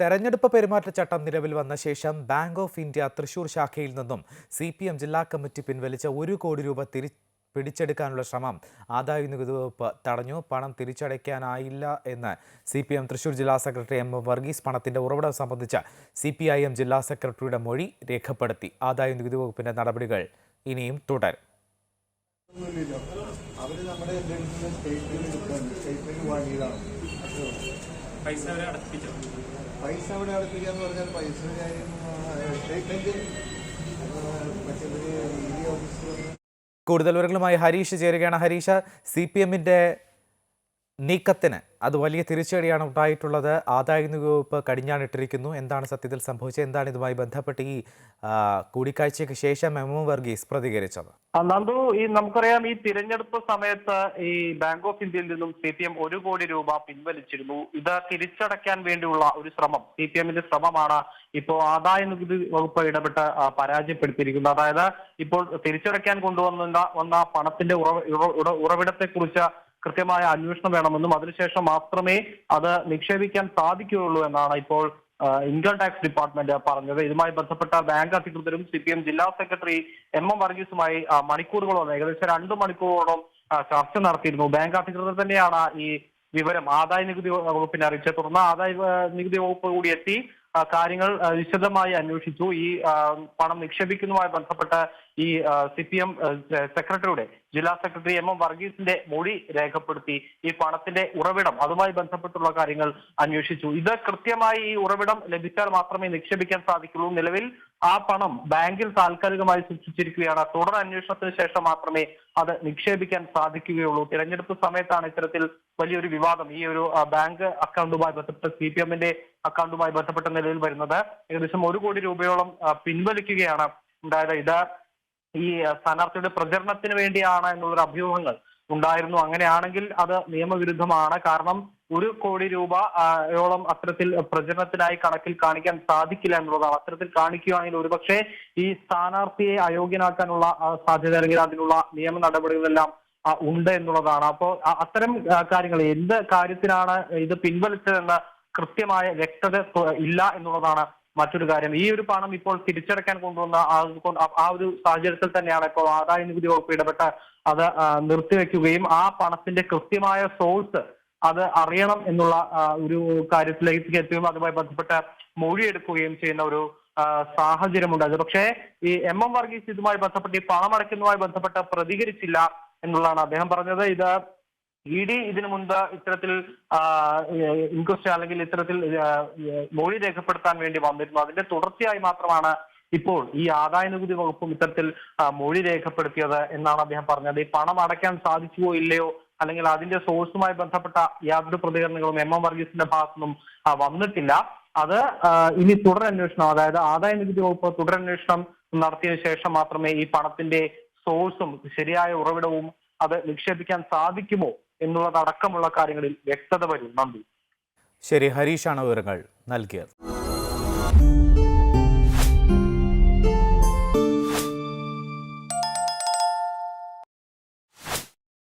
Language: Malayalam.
തെരഞ്ഞെടുപ്പ് പെരുമാറ്റച്ചട്ടം നിലവിൽ വന്ന ശേഷം ബാങ്ക് ഓഫ് ഇന്ത്യ തൃശൂർ ശാഖയിൽ നിന്നും സി പി എം ജില്ലാ കമ്മിറ്റി പിൻവലിച്ച ഒരു കോടി രൂപ തിരി പിടിച്ചെടുക്കാനുള്ള ശ്രമം ആദായ നികുതി വകുപ്പ് തടഞ്ഞു. പണം തിരിച്ചടയ്ക്കാനായില്ല എന്ന് സി പി എം തൃശൂർ ജില്ലാ സെക്രട്ടറി എം എം വർഗീസ് പണത്തിന്റെ ഉറവിടം സംബന്ധിച്ച് സി പി ഐ എം ജില്ലാ സെക്രട്ടറിയുടെ മൊഴി രേഖപ്പെടുത്തി. ആദായ നികുതി വകുപ്പിന്റെ നടപടികൾ ഇനിയും തുടരും. അവർ നമ്മുടെ എന്തെങ്കിലും സ്റ്റേറ്റ്മെന്റ് കിട്ടുന്നുണ്ട് സ്റ്റേറ്റ്മെന്റ് വാങ്ങിയതാണ്. പൈസ അവരെ അടപ്പിച്ചോ. പൈസ അവിടെ അടുപ്പിക്കുക എന്ന് പറഞ്ഞാൽ പൈസ ഇ ഓഫീസർ കൂടുതൽ വിവരങ്ങളുമായി ഹരീഷ് ചേരുകയാണ്. ഹരീഷ സി പി എമ്മിന്റെ നീക്കത്തിന് അത് വലിയ തിരിച്ചടിയാണ് ഉണ്ടായിട്ടുള്ളത്. ആദായ നികുതി വകുപ്പ് കടിഞ്ഞാണിട്ടിരിക്കുന്നു. എന്താണ് സത്യത്തിൽ സംഭവിച്ചത്? എന്താണ് ഇതുമായി ബന്ധപ്പെട്ട് ഈ കൂടിക്കാഴ്ചയ്ക്ക് ശേഷം എം എം വർഗീസ് പ്രതികരിച്ചത്? നന്ദു ഈ നമുക്കറിയാം ഈ തിരഞ്ഞെടുപ്പ് സമയത്ത് ഈ ബാങ്ക് ഓഫ് ഇന്ത്യയിൽ നിന്നും സി പി എം ഒരു കോടി രൂപ പിൻവലിച്ചിരുന്നു. ഇത് തിരിച്ചടയ്ക്കാൻ വേണ്ടിയുള്ള ഒരു ശ്രമം സി പി എമ്മിന്റെ ശ്രമമാണ് ഇപ്പോൾ ആദായ നികുതി വകുപ്പ് ഇടപെട്ട് പരാജയപ്പെടുത്തിയിരിക്കുന്നത്. അതായത് ഇപ്പോൾ തിരിച്ചടയ്ക്കാൻ കൊണ്ടുവന്ന വന്ന പണത്തിന്റെ ഉറവിടത്തെ ഉറ- ഉറ- ഉറവിടത്തെക്കുറിച്ച് കൃത്യമായ അന്വേഷണം വേണമെന്നും അതിനുശേഷം മാത്രമേ അത് നിക്ഷേപിക്കാൻ സാധിക്കുകയുള്ളൂ എന്നാണ് ഇപ്പോൾ ഇൻകം ടാക്സ് ഡിപ്പാർട്ട്മെന്റ് പറഞ്ഞത്. ഇതുമായി ബന്ധപ്പെട്ട ബാങ്ക് അധികൃതരും സി പി എം ജില്ലാ സെക്രട്ടറി എം എം വർഗീസുമായി മണിക്കൂറുകളോളം ഏകദേശം രണ്ടു മണിക്കൂറോളം ചർച്ച നടത്തിയിരുന്നു. ബാങ്ക് അധികൃതർ തന്നെയാണ് ഈ വിവരം ആദായ നികുതി വകുപ്പിനെ അറിയിച്ചത്. തുടർന്ന് ആദായ നികുതി വകുപ്പ് കൂടി എത്തി കാര്യങ്ങൾ വിശദമായി അന്വേഷിച്ചു. ഈ പണം നിക്ഷേപിക്കുന്നതുമായി ബന്ധപ്പെട്ട് ഈ സി പി എം സെക്രട്ടറിയുടെ ജില്ലാ സെക്രട്ടറി എം എം വർഗീസിന്റെ മൊഴി രേഖപ്പെടുത്തി ഈ പണത്തിന്റെ ഉറവിടം അതുമായി ബന്ധപ്പെട്ടുള്ള കാര്യങ്ങൾ അന്വേഷിച്ചു. ഇത് കൃത്യമായി ഈ ഉറവിടം ലഭിച്ചാൽ മാത്രമേ നിക്ഷേപിക്കാൻ സാധിക്കുള്ളൂ. നിലവിൽ ആ പണം ബാങ്കിൽ താൽക്കാലികമായി സൂക്ഷിച്ചിരിക്കുകയാണ്. തുടർ അന്വേഷണത്തിന് ശേഷം മാത്രമേ അത് നിക്ഷേപിക്കാൻ സാധിക്കുകയുള്ളൂ. തിരഞ്ഞെടുപ്പ് സമയത്താണ് ഇത്തരത്തിൽ വലിയൊരു വിവാദം. ഈ ഒരു ബാങ്ക് അക്കൗണ്ടുമായി ബന്ധപ്പെട്ട് സി പി എമ്മിന്റെ അക്കൗണ്ടുമായി ബന്ധപ്പെട്ട നിലയിൽ വരുന്നത് ഏകദേശം ഒരു കോടി രൂപയോളം പിൻവലിക്കുകയാണ് ഉണ്ടായത്. ഇത് ഈ സ്ഥാനാർത്ഥിയുടെ പ്രചരണത്തിന് വേണ്ടിയാണ് എന്നുള്ളൊരു അഭ്യൂഹങ്ങൾ ഉണ്ടായിരുന്നു. അങ്ങനെയാണെങ്കിൽ അത് നിയമവിരുദ്ധമാണ്. കാരണം ഒരു കോടി രൂപ ഓളം യോളം അത്തരത്തിൽ പ്രചരണത്തിനായി കണക്കിൽ കാണിക്കാൻ സാധിക്കില്ല എന്നുള്ളതാണ്. അത്തരത്തിൽ കാണിക്കുകയാണെങ്കിൽ ഒരുപക്ഷെ ഈ സ്ഥാനാർത്ഥിയെ അയോഗ്യനാക്കാനുള്ള സാധ്യത അല്ലെങ്കിൽ അതിനുള്ള നിയമ നടപടികളെല്ലാം ഉണ്ട് എന്നുള്ളതാണ്. അപ്പോൾ അത്തരം കാര്യങ്ങൾ എന്ത് കാര്യത്തിനാണ് ഇത് പിൻവലിച്ചതെന്ന് കൃത്യമായ വ്യക്തത ഇല്ല എന്നുള്ളതാണ് മറ്റൊരു കാര്യം ഈ ഒരു പണം ഇപ്പോൾ തിരിച്ചടയ്ക്കാൻ കൊണ്ടുവന്ന ആ ഒരു സാഹചര്യത്തിൽ തന്നെയാണ് ഇപ്പോൾ ആദായ നികുതി വകുപ്പ് ഇടപെട്ട അത് നിർത്തിവെക്കുകയും ആ പണത്തിന്റെ കൃത്യമായ സോഴ്സ് അത് അറിയണം എന്നുള്ള ഒരു കാര്യത്തിലേക്ക് എത്തുകയും അതുമായി ബന്ധപ്പെട്ട മൊഴിയെടുക്കുകയും ചെയ്യുന്ന ഒരു സാഹചര്യമുണ്ടായത് പക്ഷേ ഈ എം എം വർഗീസ് ഇതുമായി ബന്ധപ്പെട്ട് ഈ പണമടയ്ക്കുന്നതുമായി ബന്ധപ്പെട്ട് പ്രതികരിച്ചില്ല എന്നുള്ളതാണ് അദ്ദേഹം പറഞ്ഞത്. ഇത് ഇ ഡി ഇതിനു മുൻപ് ഇത്തരത്തിൽ ഇൻക്വസ്റ്റ് അല്ലെങ്കിൽ ഇത്തരത്തിൽ മൊഴി രേഖപ്പെടുത്താൻ വേണ്ടി വന്നിരുന്നു. അതിന്റെ തുടർച്ചയായി മാത്രമാണ് ഇപ്പോൾ ഈ ആദായ നികുതി വകുപ്പും ഇത്തരത്തിൽ മൊഴി രേഖപ്പെടുത്തിയത് എന്നാണ് അദ്ദേഹം പറഞ്ഞത്. ഈ പണം അടയ്ക്കാൻ സാധിക്കുമോ ഇല്ലയോ അല്ലെങ്കിൽ അതിന്റെ സോഴ്സുമായി ബന്ധപ്പെട്ട യാതൊരു പ്രതികരണങ്ങളും എം എം വർഗീസിന്റെ ഭാഗത്തുനിന്നും വന്നിട്ടില്ല. അത് ഇനി തുടരന്വേഷണം അതായത് ആദായ നികുതി വകുപ്പ് തുടരന്വേഷണം നടത്തിയ ശേഷം മാത്രമേ ഈ പണത്തിന്റെ സോഴ്സും ശരിയായ ഉറവിടവും അത് നിക്ഷേപിക്കാൻ സാധിക്കുമോ എന്നുള്ളതടക്കമുള്ള കാര്യങ്ങളിൽ വ്യക്തത വരും. നന്ദി. ശരി ഹരീഷാണ് വിവരങ്ങൾ നൽകിയത്.